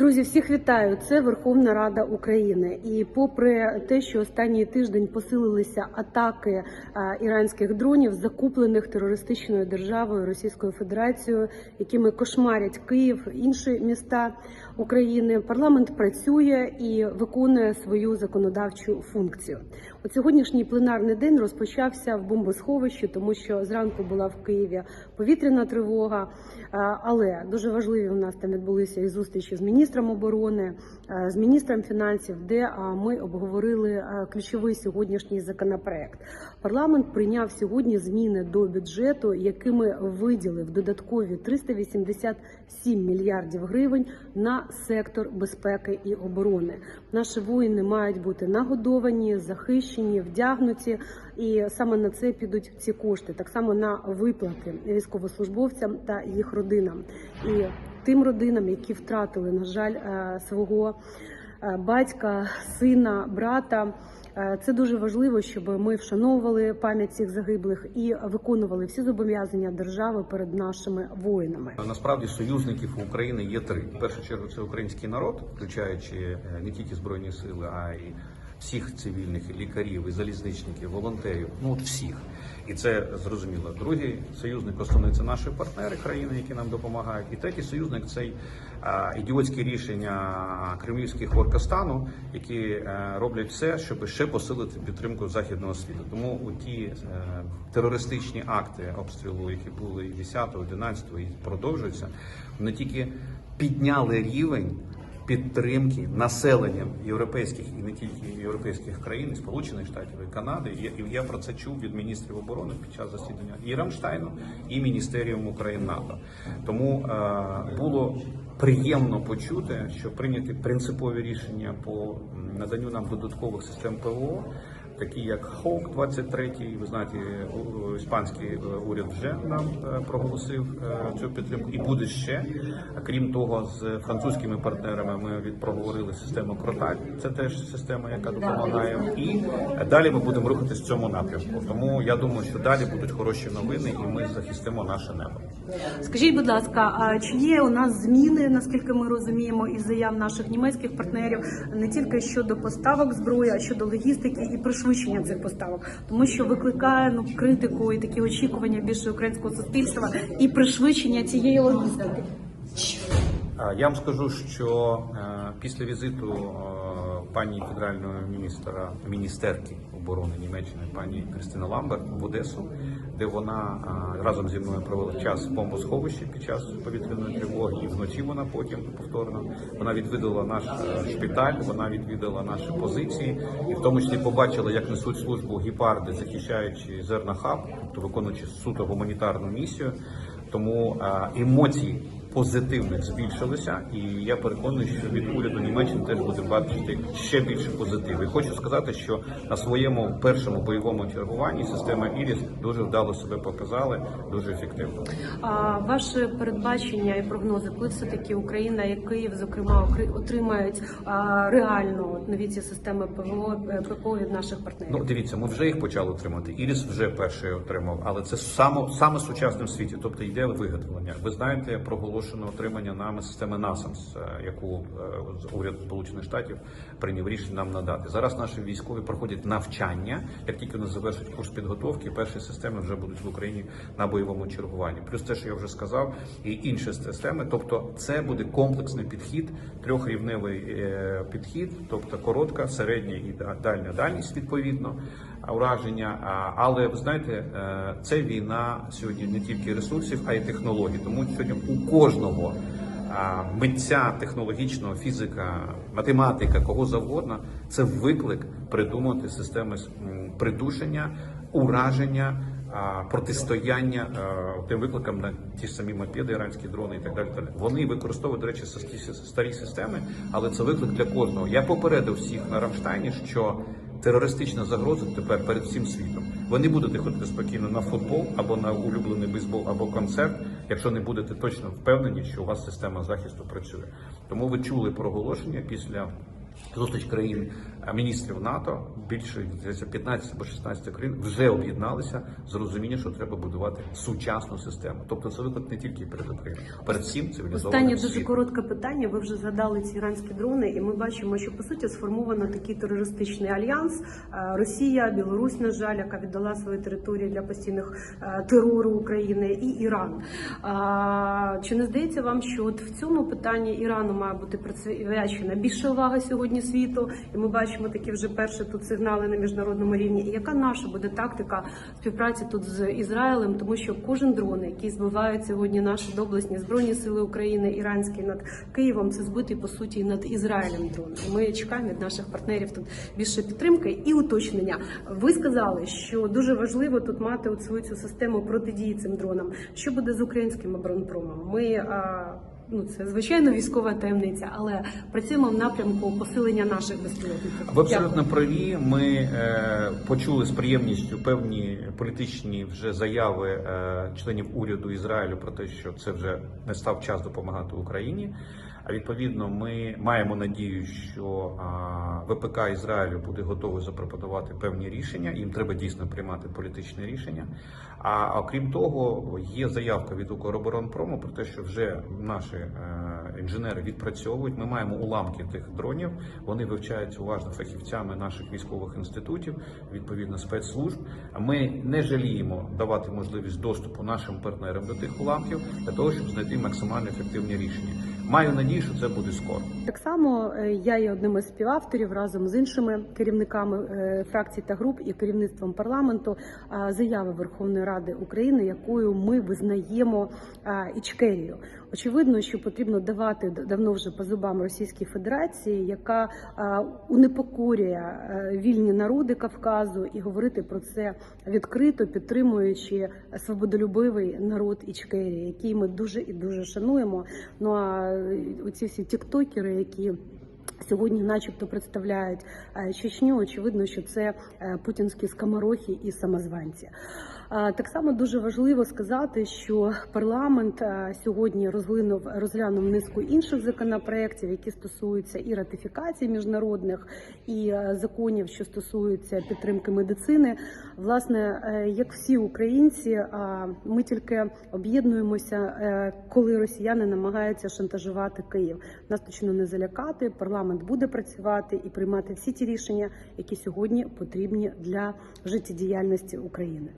Друзі, всіх вітаю. Це Верховна Рада України. І попри те, що останній тиждень посилилися атаки е, іранських дронів, закуплених терористичною державою Російською Федерацією, якими кошмарять Київ, інші міста України, парламент працює і виконує свою законодавчу функцію. От сьогоднішній пленарний день розпочався в бомбосховищі, тому що зранку була в Києві повітряна тривога. Е, Але дуже важливі у нас там відбулися і зустрічі з міністром оборони, е, з міністром фінансів, де е, ми обговорили е, ключовий сьогоднішній законопроект. Парламент прийняв сьогодні зміни до бюджету, якими виділив додаткові 387 мільярдів гривень на сектор безпеки і оборони. Наші воїни мають бути нагодовані, захищені, вдягнуті, і саме на це підуть ці кошти, так само на виплати військовослужбовцям та їх родинам і тим родинам, які втратили, на жаль, е, свого е, батька, сина, брата. Е, Це дуже важливо, щоб ми вшановували пам'ять цих загиблих і виконували всі зобов'язання держави перед нашими воїнами. Насправді союзників України є три. В першу чергу це український народ, включаючи не тільки збройні сили, а й всіх цивільних лікарів, і залізничників, волонтерів. Ну от всіх. І це зрозуміло. Другий союзник основний це наші партнери країни, які нам допомагають. І третій союзник це а, ідіотські рішення кремлівських оркостану, які е, роблять все, щоб ще посилити підтримку західного світу. Тому ті е, терористичні акти обстрілу, які були і 10, 11 і продовжуються, не тільки підняли рівень підтримки населенням європейських і не тільки європейських країн, і Сполучених Штатів і Канади. І я- про це чув від міністрів оборони під час засідання і Рамштайну, і Міністеріум України НАТО. Тому е, було приємно почути, що прийняті принципові рішення по наданню нам додаткових систем ПВО. Такі як Хоук 23 ви знаєте, іспанський е, уряд вже нам е, проголосив е, цю підтримку, і буде ще. Крім того, з французькими партнерами ми відпроговорили систему Кроталь. Це теж система, яка допомагає. І далі ми будемо рухатись в цьому напрямку. Тому я думаю, що далі будуть хороші новини, і ми захистимо наше небо. Скажіть, будь ласка, а чи є у нас зміни, наскільки ми розуміємо, із заяв наших німецьких партнерів не тільки щодо поставок зброї, а щодо логістики і пришвидшення цих поставок, тому що викликає ну критику і такі очікування більше українського суспільства і пришвидшення цієї логістики. Я вам скажу, що е, після візиту е, пані федерального міністра міністерки оборони Німеччини, пані Кристина Ламберт в Одесу, де вона разом зі мною провела час в бомбосховищі під час повітряної тривоги, і вночі вона потім повторно вона відвідала наш е, шпиталь, вона відвідала наші позиції, і в тому числі побачила, як несуть службу гепарди, захищаючи зерна хаб, тобто виконуючи суто гуманітарну місію. Тому е, емоції позитивних збільшилися, і я переконаний, що від уряду Німеччини теж буде бачити ще більше позитиву. І хочу сказати, що на своєму першому бойовому чергуванні система Іріс дуже вдало себе показали, дуже ефективно. А ваше передбачення і прогнози, коли все таки Україна і Київ, зокрема, отримають реально нові ці системи ПВО е, ППО від наших партнерів? Ну дивіться, ми вже їх почали отримати. Іріс вже перший отримав, але це саме саме в світі, тобто йде виготовлення. Ви знаєте, проголошено отримання нами системи NASAMS, е, яку е, уряд Сполучених Штатів прийняв рішення нам надати. Зараз наші військові проходять навчання. Як тільки вони завершать курс підготовки, перші системи вже будуть в Україні на бойовому чергуванні. Плюс те, що я вже сказав, і інші системи. Тобто, це буде комплексний підхід, трьохрівневий е, підхід, тобто коротка, середня і дальня дальність відповідно ураження. Але ви знаєте, це війна сьогодні не тільки ресурсів, а й технологій. Тому сьогодні у кожного а, митця технологічного, фізика, математика, кого завгодно, це виклик придумати системи придушення, ураження. Протистояння тим викликам на ті самі мопеди, іранські дрони і так далі. далі. Вони використовують, до речі, старі системи, але це виклик для кожного. Я попередив всіх на Рамштайні, що терористична загроза тепер перед всім світом. Ви не будете ходити спокійно на футбол або на улюблений бейсбол або концерт, якщо не будете точно впевнені, що у вас система захисту працює. Тому ви чули проголошення після Зустріч країн е, міністрів НАТО більше здається, 15 або 16 країн вже об'єдналися з розумінням, що треба будувати сучасну систему. Тобто це виклик не тільки перед Україною, перед всім Останнє цивілізованим дуже коротке питання. Ви вже згадали ці іранські дрони, і ми бачимо, що по суті сформовано такий терористичний альянс. Е, Росія, Білорусь, на жаль, яка віддала свої території для постійних е, терору України, і Іран. Чи не здається вам, що от в цьому питанні Ірану має бути присвячена більша увага сьогодні світу? І ми бачимо такі вже перші тут сигнали на міжнародному рівні. І яка наша буде тактика співпраці тут з Ізраїлем? Тому що кожен дрон, який збивають сьогодні наші доблесні збройні сили України, іранські над Києвом, це збитий по суті над Ізраїлем дрон. І ми чекаємо від наших партнерів тут більше підтримки і уточнення. Ви сказали, що дуже важливо тут мати от свою цю систему протидії цим дронам. Що буде з українським оборонпромом? Ми а, ну це звичайно військова таємниця, але працюємо в напрямку посилення наших безпілотників. Ви абсолютно праві. Ми е, почули з приємністю певні політичні вже заяви е, членів уряду Ізраїлю про те, що це вже не став час допомагати Україні. Відповідно, ми маємо надію, що ВПК Ізраїлю буде готовий запропонувати певні рішення. Їм треба дійсно приймати політичне рішення. А окрім того, є заявка від Укроборонпрому про те, що вже наші е, інженери відпрацьовують. Ми маємо уламки тих дронів. Вони вивчаються уважно фахівцями наших військових інститутів, відповідно спецслужб. Ми не жаліємо давати можливість доступу нашим партнерам до тих уламків для того, щоб знайти максимально ефективні рішення. Маю надію, що це буде скоро. Так само е, я є одним із співавторів разом з іншими керівниками е, фракцій та груп і керівництвом парламенту е, заяви Верховної Ради України, якою ми визнаємо Ічкерію. Очевидно, що потрібно давати давно вже по зубам Російській Федерації, яка унепокорює вільні народи Кавказу, і говорити про це відкрито, підтримуючи свободолюбивий народ Ічкерії, який ми дуже і дуже шануємо. Ну а оці всі тіктокери, які Сьогодні, начебто, представляють е, Чечню. Очевидно, що це е, путінські скоморохи і самозванці. Так само дуже важливо сказати, що парламент сьогодні розглянув розглянув низку інших законопроєктів, які стосуються і ратифікації міжнародних, і законів, що стосуються підтримки медицини. Власне, е, як всі українці, ми тільки об'єднуємося, е, коли росіяни намагаються шантажувати Київ. Нас точно не залякати. Парламент буде працювати і приймати всі ті рішення, які сьогодні потрібні для життєдіяльності України.